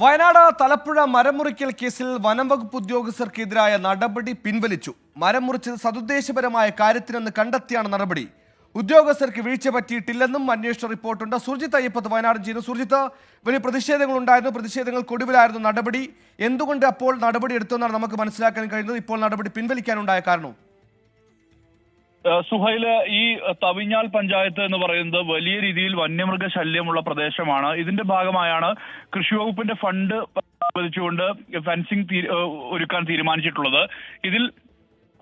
വയനാട് തലപ്പുഴ മരമുറിക്കൽ കേസിൽ വനം വകുപ്പ് ഉദ്യോഗസ്ഥർക്കെതിരായ നടപടി പിൻവലിച്ചു. മരം മുറിച്ചത് സതുദ്ദേശപരമായ കാര്യത്തിനെന്ന് കണ്ടെത്തിയാണ് നടപടി. ഉദ്യോഗസ്ഥർക്ക് വീഴ്ച പറ്റിയിട്ടില്ലെന്നും അന്വേഷണ റിപ്പോർട്ടുണ്ട്. സുർജിത്ത് അയ്യപ്പത്ത് വയനാടൻ ചെയ്യുന്നു. സുർജിത്ത് വലിയ പ്രതിഷേധങ്ങൾ ഉണ്ടായിരുന്നു പ്രതിഷേധങ്ങൾക്കൊടുവിലായിരുന്നു നടപടി. എന്തുകൊണ്ട് അപ്പോൾ നടപടി എടുത്തെന്നാണ് നമുക്ക് മനസ്സിലാക്കാൻ കഴിയുന്നത്. ഇപ്പോൾ നടപടി പിൻവലിക്കാനുണ്ടായ കാരണവും സുഹൈൽ ഈ തവിഞ്ഞാൽ പഞ്ചായത്ത് എന്ന് പറയുന്നത് വലിയ രീതിയിൽ വന്യമൃഗ ശല്യമുള്ള പ്രദേശമാണ്. ഇതിന്റെ ഭാഗമായാണ് കൃഷി വകുപ്പിന്റെ ഫണ്ട് അനുവദിച്ചുകൊണ്ട് ഫെൻസിംഗ് ഒരുക്കാൻ തീരുമാനിച്ചിട്ടുള്ളത്. ഇതിൽ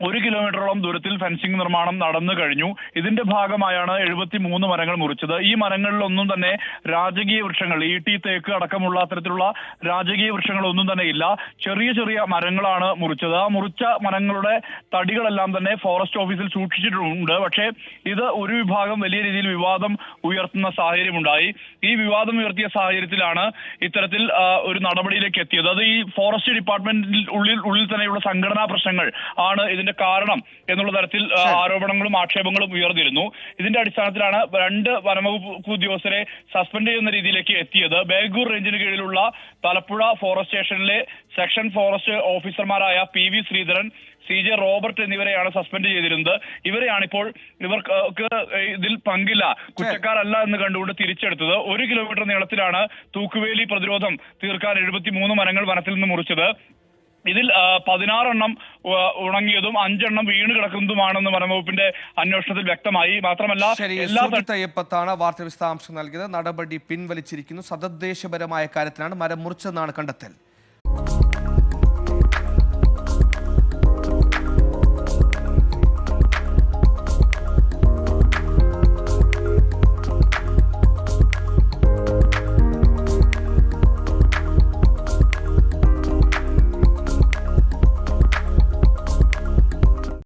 ഒരു കിലോമീറ്ററോളം ദൂരത്തിൽ ഫെൻസിംഗ് നിർമ്മാണം നടന്നു കഴിഞ്ഞു. ഇതിന്റെ ഭാഗമായാണ് എഴുപത്തി മൂന്ന് മരങ്ങൾ മുറിച്ചത്. ഈ മരങ്ങളിലൊന്നും തന്നെ രാജകീയ വൃക്ഷങ്ങൾ ഈ ടി തേക്ക് അടക്കമുള്ള അത്തരത്തിലുള്ള രാജകീയ വൃക്ഷങ്ങളൊന്നും തന്നെ ഇല്ല. ചെറിയ ചെറിയ മരങ്ങളാണ് മുറിച്ചത്. ആ മുറിച്ച മരങ്ങളുടെ തടികളെല്ലാം തന്നെ ഫോറസ്റ്റ് ഓഫീസിൽ സൂക്ഷിച്ചിട്ടുണ്ട്. പക്ഷേ ഇത് ഒരു വിഭാഗം വലിയ രീതിയിൽ വിവാദം ഉയർത്തുന്ന സാഹചര്യമുണ്ടായി. ഈ വിവാദം ഉയർത്തിയ സാഹചര്യത്തിലാണ് ഇത്തരത്തിൽ ഒരു നടപടിയിലേക്ക് എത്തിയത്. അത് ഈ ഫോറസ്റ്റ് ഡിപ്പാർട്ട്മെന്റിൽ ഉള്ളിൽ ഉള്ളിൽ തന്നെയുള്ള സംഘടനാ പ്രശ്നങ്ങൾ ആണ് ഇതിന്റെ കാരണം എന്നുള്ള തരത്തിൽ ആരോപണങ്ങളും ആക്ഷേപങ്ങളും ഉയർന്നിരുന്നു. ഇതിന്റെ അടിസ്ഥാനത്തിലാണ് രണ്ട് വനംവകുപ്പ് ഉദ്യോഗസ്ഥരെ സസ്പെൻഡ് ചെയ്യുന്ന രീതിയിലേക്ക് എത്തിയത്. ബേഗൂർ റേഞ്ചിന് കീഴിലുള്ള തലപ്പുഴ ഫോറസ്റ്റ് സ്റ്റേഷനിലെ സെക്ഷൻ ഫോറസ്റ്റ് ഓഫീസർമാരായ P V Sreedharan C J Robert എന്നിവരെയാണ് സസ്പെൻഡ് ചെയ്തിരുന്നത്. ഇവരെയാണ് ഇപ്പോൾ ഇവർക്ക് ഇതിൽ പങ്കില്ല. കുറ്റക്കാരല്ല എന്ന് കണ്ടുകൊണ്ട് തിരിച്ചെടുത്തത്. ഒരു കിലോമീറ്റർ നീളത്തിലാണ് തൂക്കുവേലി പ്രതിരോധം തീർക്കാൻ എഴുപത്തി മൂന്ന് മരങ്ങൾ വനത്തിൽ നിന്ന് മുറിച്ചത്. ഇതിൽ പതിനാറെണ്ണം ഉണങ്ങിയതും അഞ്ചെണ്ണം വീണ് കിടക്കുന്നതുമാണെന്ന് വനംവകുപ്പിന്റെ അന്വേഷണത്തിൽ വ്യക്തമായി. മാത്രമല്ല എല്ലാ സുർജിത്ത് അയ്യപ്പത്താണ് വാർത്ത വിശദാംശം നൽകിയത്. നടപടി പിൻവലിച്ചിരിക്കുന്നു. സതദ്ദേശപരമായ കാര്യത്തിനാണ് മരം മുറിച്ചതെന്നാണ് കണ്ടെത്തൽ.